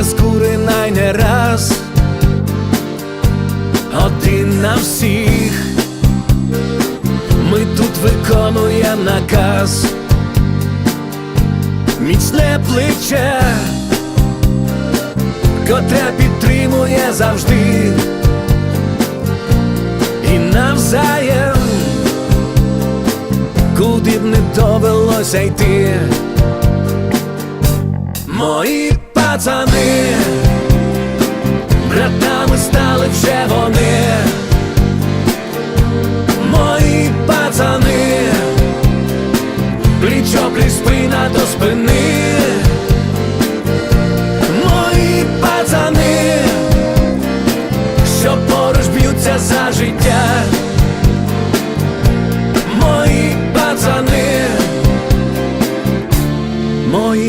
розкурена й не раз, один на всіх, ми тут виконуємо наказ, міцне плече, котре підтримує завжди. І навзаєм, куди б не довелося йти. Мої пацани, братами стали вже вони. Мої пацани, плічо пліч спина до спини. Мої пацани, що поруч б'ються за життя. Мої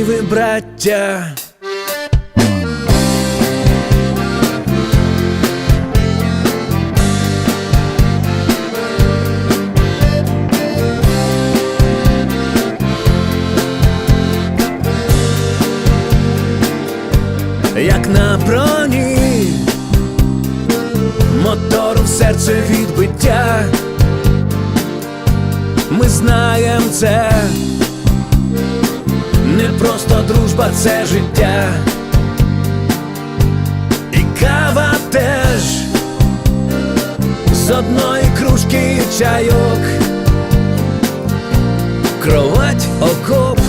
ви браття. Як на броні, мотору в серце відбиття. Ми знаєм це, не просто дружба, це життя. І кава теж з одної кружки чайок, кровать, окоп,